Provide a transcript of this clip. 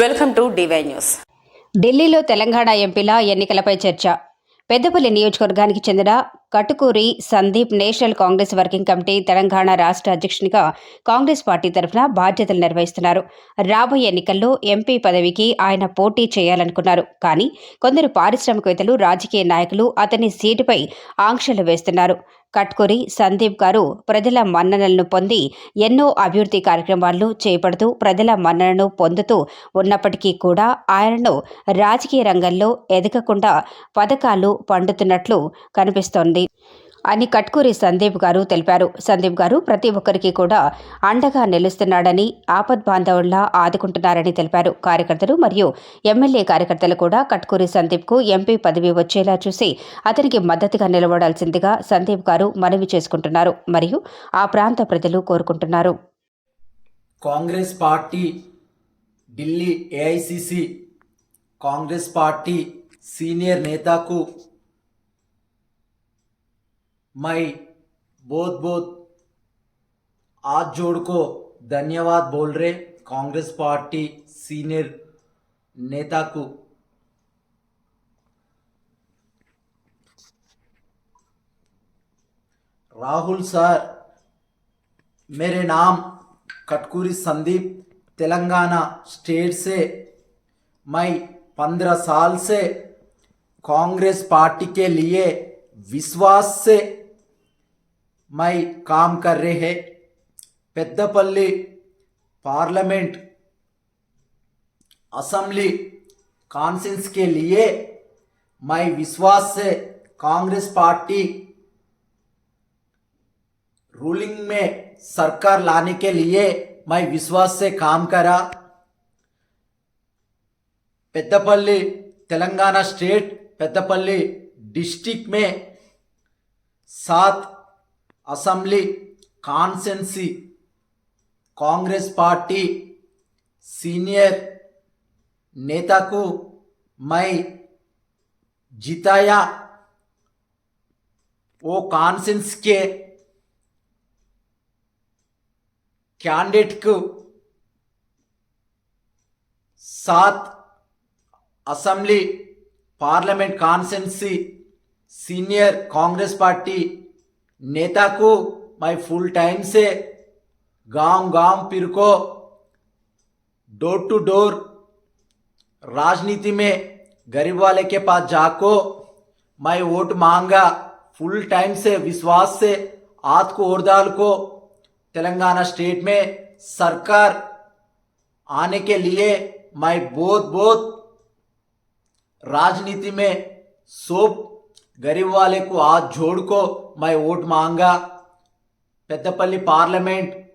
Welcome to DY news ఢిల్లీలో తెలంగాణ ఎంపీల ఎన్నికలపై చర్చ. పెద్దపల్లి నియోజకవర్గానికి చెందిన Katukuri Sandeep national Congress working committee Telangana రాష్ట్ర అధ్యక్షునిగా కాంగ్రెస్ పార్టీ తరఫున బాధ్యతలు నిర్వహిస్తున్నారు. రాబోయే ఎన్నికల్లో ఎంపీ పదవికి ఆయన పోటీ చేయాలనుకున్నారు. కానీ కొందరు పారిశ్రామికవేత్తలు రాజకీయ నాయకులు అతని సీటుపై ఆంక్షలు వేస్తున్నారు. కట్కూరి సందీప్ గారు ప్రజల మన్ననలను పొంది ఎన్నో అభివృద్ధి కార్యక్రమాలను చేపడుతూ ప్రజల మన్ననను పొందుతూ ఉన్నప్పటికీ కూడా ఆయనను రాజకీయ రంగంలో ఎదగకుండా పథకాలు పండుతున్నట్లు కనిపిస్తోంది. ఉంది అని కట్కూరి సందీప్ గారు తెలిపారు. సందీప్ గారు ప్రతి ఒక్కరికి కూడా అండగా నిలుస్తున్నాడని ఆపద్ బాంధవుల్లా ఆదుకుంటున్నారని తెలిపారు. కార్యకర్తలు మరియు ఎమ్మెల్యే కార్యకర్తలు కూడా కట్కూరి సందీప్కు ఎంపీ పదవి వచ్చేలా చూసి అతనికి మద్దతుగా నిలబడాల్సిందిగా సందీప్ గారు మనవి చేసుకుంటున్నారు మరియు ఆ ప్రాంత ప్రజలు కోరుకుంటున్నారు. Congress party Delhi AICC Congress party senior నేతకు मैं बहुत बहुत हाथ जोड़ को धन्यवाद बोल रहे कांग्रेस पार्टी सीनियर नेता को। राहुल सर, मेरे नाम कटकुरी संदीप, तेलंगाना स्टेट से। मैं पंद्रह साल से कांग्रेस पार्टी के लिए विश्वास से मैं काम कर रहे हैं पेद्दपल्ली पार्लियामेंट असेंबली कॉन्सेंस के लिए मैं विश्वास से कांग्रेस पार्टी रूलिंग में सरकार लाने के लिए मैं विश्वास से काम करा పెద్దపల్లి తెలంగాణ స్టేట్ పెద్దపల్లి డిస్టిక్ में सात assembly constituency Congress party senior నేతకు మై జితాయా ఓ కాన్సెన్స్కే క్యాండిడేట్కు సాత్ assembly parliament constituency senior Congress party नेता को मैं फुल टाइम से गाँव गाँव फिर को डोर टू डोर राजनीति में गरीब वाले के पास जाको, मैं वोट मांगा फुल टाइम से विश्वास से हाथ को और डाल को तेलंगाना स्टेट में सरकार आने के लिए मैं बहुत बहुत राजनीति में सोप गरीब वाले को हाथ जोड़ को मैं वोट मांगा। पेदपल्ली पार्लियामेंट